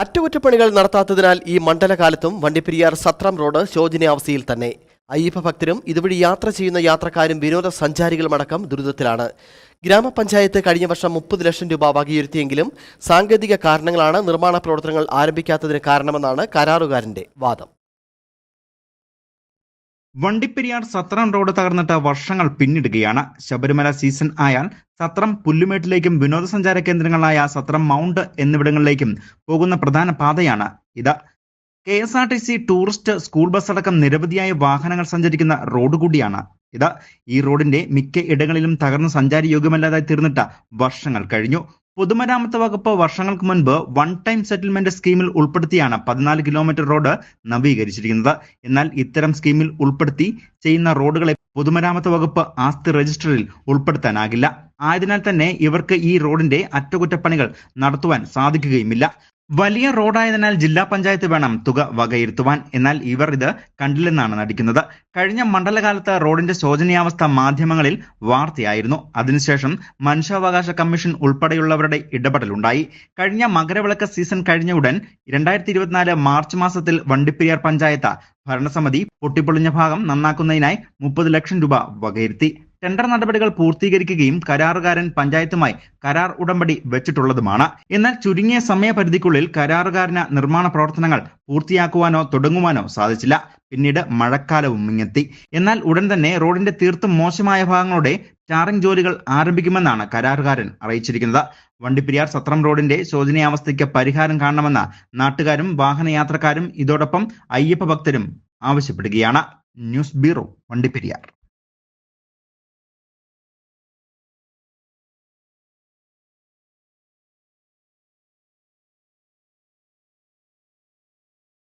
അറ്റകുറ്റപ്പണികൾ നടത്താത്തതിനാൽ ഈ മണ്ഡലകാലത്തും വണ്ടിപ്പെരിയാർ സത്രം റോഡ് ശോചനീയാവസ്ഥയിൽ തന്നെ. അയ്യപ്പ ഭക്തരും ഇതുവഴി യാത്ര ചെയ്യുന്ന യാത്രക്കാരും വിനോദസഞ്ചാരികളുമടക്കം ദുരിതത്തിലാണ്. ഗ്രാമപഞ്ചായത്ത് കഴിഞ്ഞ വർഷം മുപ്പത് ലക്ഷം രൂപ വകയിരുത്തിയെങ്കിലും സാങ്കേതിക കാരണങ്ങളാണ് നിർമ്മാണ പ്രവർത്തനങ്ങൾ ആരംഭിക്കാത്തതിന് കാരണമെന്നാണ് കരാറുകാരന്റെ വാദം. വണ്ടിപ്പെരിയാർ സത്രം റോഡ് തകർന്നിട്ട് വർഷങ്ങൾ പിന്നിടുകയാണ്. ശബരിമല സീസൺ ആയാൽ സത്രം പുല്ലുമേട്ടിലേക്കും വിനോദസഞ്ചാര കേന്ദ്രങ്ങളായ സത്രം മൗണ്ട് എന്നിവിടങ്ങളിലേക്കും പോകുന്ന പ്രധാന പാതയാണ് ഇത്. K S R T C tourist school bus അടക്കം നിരവധിയായ വാഹനങ്ങൾ സഞ്ചരിക്കുന്ന റോഡ് കൂടിയാണ് ഇത്. ഈ റോഡിന്റെ മിക്ക ഇടങ്ങളിലും തകർന്ന് സഞ്ചാരി യോഗ്യമല്ലാതായി തീർന്നിട്ട് വർഷങ്ങൾ കഴിഞ്ഞു. പൊതുമരാമത്ത് വകുപ്പ് വർഷങ്ങൾക്ക് മുൻപ് വൺ ടൈം സെറ്റിൽമെന്റ് സ്കീമിൽ ഉൾപ്പെടുത്തിയാണ് പതിനാല് കിലോമീറ്റർ റോഡ് നവീകരിച്ചിരിക്കുന്നത്. എന്നാൽ ഇത്തരം സ്കീമിൽ ഉൾപ്പെടുത്തി ചെയ്യുന്ന റോഡുകളെ പൊതുമരാമത്ത് വകുപ്പ് ആസ്തി രജിസ്റ്ററിൽ ഉൾപ്പെടുത്താനാകില്ല. ആയതിനാൽ തന്നെ ഇവർക്ക് ഈ റോഡിന്റെ അറ്റകുറ്റപ്പണികൾ നടത്തുവാൻ സാധിക്കുകയുമില്ല. വലിയ റോഡായതിനാൽ ജില്ലാ പഞ്ചായത്ത് വേണം തുക വകയിരുത്തുവാൻ. എന്നാൽ ഇവർ ഇത് കണ്ടില്ലെന്നാണ് നടിക്കുന്നത്. കഴിഞ്ഞ മണ്ഡലകാലത്ത് റോഡിന്റെ ശോചനീയാവസ്ഥ മാധ്യമങ്ങളിൽ വാർത്തയായിരുന്നു. അതിനുശേഷം മനുഷ്യാവകാശ കമ്മീഷൻ ഉൾപ്പെടെയുള്ളവരുടെ ഇടപെടലുണ്ടായി. കഴിഞ്ഞ മകരവിളക്ക് സീസൺ കഴിഞ്ഞ ഉടൻ രണ്ടായിരത്തി ഇരുപത്തിനാല് മാർച്ച് മാസത്തിൽ വണ്ടിപ്പെരിയാർ പഞ്ചായത്ത് ഭരണസമിതി പൊട്ടിപ്പൊളിഞ്ഞ ഭാഗം നന്നാക്കുന്നതിനായി മുപ്പത് ലക്ഷം രൂപ വകയിരുത്തി. ടെൻഡർ നടപടികൾ പൂർത്തീകരിക്കുകയും കരാറുകാരൻ പഞ്ചായത്തുമായി കരാർ ഉടമ്പടി വെച്ചിട്ടുള്ളതുമാണ്. എന്നാൽ ചുരുങ്ങിയ സമയപരിധിക്കുള്ളിൽ കരാറുകാരന് നിർമ്മാണ പ്രവർത്തനങ്ങൾ പൂർത്തിയാക്കുവാനോ തുടങ്ങുവാനോ സാധിച്ചില്ല. പിന്നീട് മഴക്കാലവും ഇങ്ങെത്തി എന്നാൽ ഉടൻ തന്നെ റോഡിന്റെ തീർത്തും മോശമായ ഭാഗങ്ങളുടെ ടാറിംഗ് ജോലികൾ ആരംഭിക്കുമെന്നാണ് കരാറുകാരൻ അറിയിച്ചിരിക്കുന്നത്. വണ്ടിപ്പെരിയാർ സത്രം റോഡിന്റെ ശോചനീയാവസ്ഥയ്ക്ക് പരിഹാരം കാണണമെന്ന നാട്ടുകാരും വാഹനയാത്രക്കാരും ഇതോടൊപ്പം അയ്യപ്പ ഭക്തരും ആവശ്യപ്പെടുകയാണ്. News bureau Vandiperiyar.